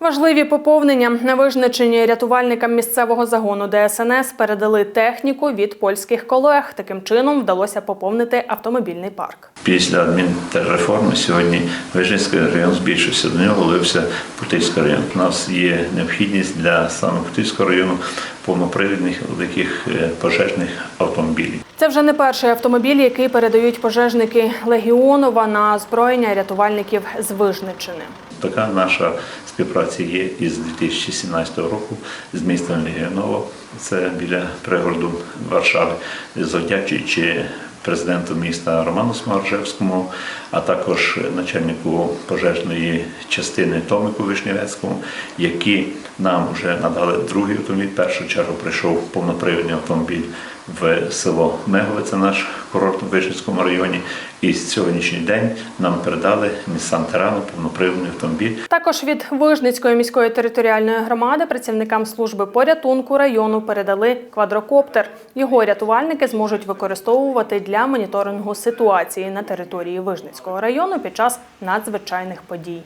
Важливі поповнення на визначенні рятувальникам місцевого загону ДСНС передали техніку від польських колег. Таким чином вдалося поповнити автомобільний парк. Після адмінреформи сьогодні Вижницький район збільшився. До нього влився Путильський район. У нас є необхідність для саме Путильського району повнопривідних великих е, пожежних автомобілів. Це вже не перший автомобіль, який передають пожежники Легіонова на озброєння рятувальників з Вижничини. Така наша співпраця є із 2017 року з містом Легіоново. Це біля пригороду Варшави, завдячуючи президенту міста Роману Смаржевському, а також начальнику пожежної частини Томику Вишневецькому, які нам вже надали другий автомобіль. Першу чергу прийшов повнопривідний автомобіль в село Меговеце наш курорт у Вишницькому районі. І сьогоднішній день нам передали Nissan Terrano, повнопривідний автомобіль. Також від Вижницької міської територіальної громади працівникам служби порятунку району передали квадрокоптер. Його рятувальники зможуть використовувати для моніторингу ситуації на території Вижницького району під час надзвичайних подій.